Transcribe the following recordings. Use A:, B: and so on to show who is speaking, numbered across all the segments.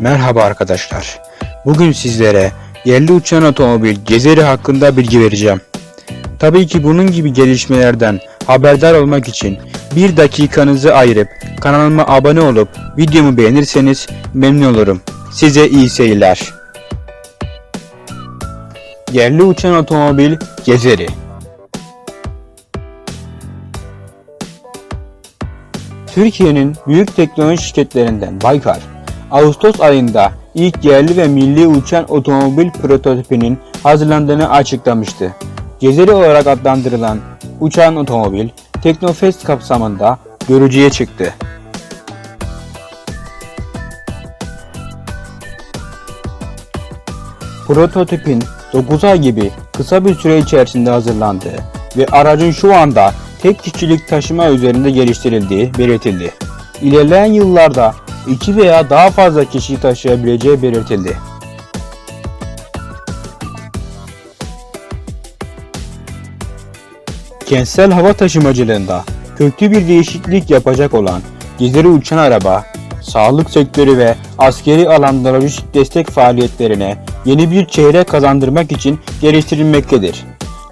A: Merhaba arkadaşlar. Bugün sizlere yerli uçan otomobil Cezeri hakkında bilgi vereceğim. Tabii ki bunun gibi gelişmelerden haberdar olmak için bir dakikanızı ayırıp kanalıma abone olup videomu beğenirseniz memnun olurum. Size iyi seyirler. Yerli uçan otomobil Cezeri Türkiye'nin büyük teknoloji şirketlerinden Baykar, Ağustos ayında ilk yerli ve milli uçan otomobil prototipinin hazırlandığını açıklamıştı. Cezeri olarak adlandırılan uçan otomobil, Teknofest kapsamında görücüye çıktı. Prototipin 9 ay gibi kısa bir süre içerisinde hazırlandığı ve aracın şu anda tek kişilik taşıma üzerinde geliştirildiği belirtildi. İlerleyen yıllarda 2 veya daha fazla kişiyi taşıyabileceği belirtildi. Kentsel hava taşımacılığında köklü bir değişiklik yapacak olan Gizleri uçan araba, sağlık sektörü ve askeri alanda lojistik destek faaliyetlerine yeni bir çehre kazandırmak için geliştirilmektedir.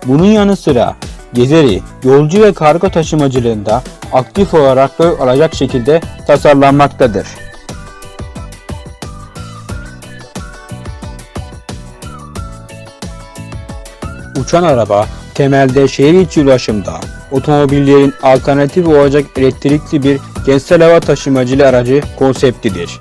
A: Bunun yanı sıra Gezeri, yolcu ve kargo taşımacılığında aktif olarak rol alacak şekilde tasarlanmaktadır. Uçan araba temelde şehir içi ulaşımda otomobillerin alternatif olacak elektrikli bir kentsel hava taşımacılığı aracı konseptidir.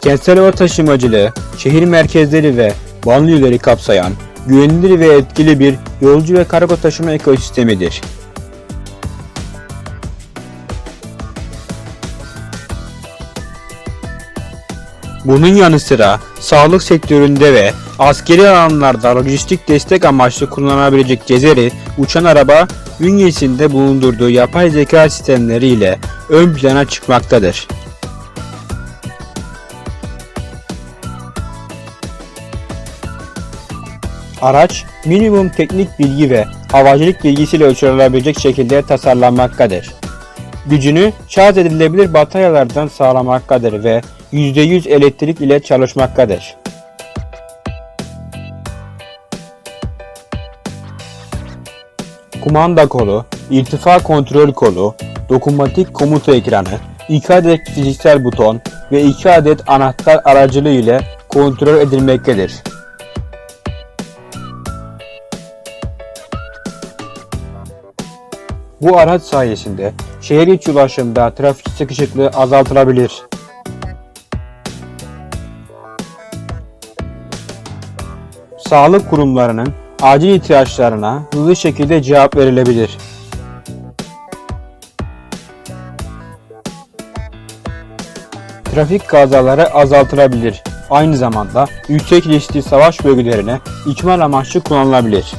A: Kentsel hava taşımacılığı şehir merkezleri ve banliyöleri kapsayan güvenilir ve etkili bir yolcu ve kargo taşıma ekosistemidir. Bunun yanı sıra sağlık sektöründe ve askeri alanlarda lojistik destek amaçlı kullanılabilecek Cezeri uçan araba bünyesinde bulundurduğu yapay zeka sistemleriyle ön plana çıkmaktadır. Araç minimum teknik bilgi ve havacılık bilgisiyle ölçülebilecek şekilde tasarlanmaktadır. Gücünü şarj edilebilir bataryalardan sağlamaktadır ve %100 elektrik ile çalışmaktadır. Kumanda kolu, irtifa kontrol kolu, dokunmatik komuta ekranı, 2 adet fiziksel buton ve 2 adet anahtar aracılığı ile kontrol edilmektedir. Bu araç sayesinde şehir içi ulaşımda trafik sıkışıklığı azaltılabilir. Sağlık kurumlarının acil ihtiyaçlarına hızlı şekilde cevap verilebilir. Trafik kazaları azaltılabilir. Aynı zamanda yüksek riskli savaş bölgelerine ikmal amaçlı kullanılabilir.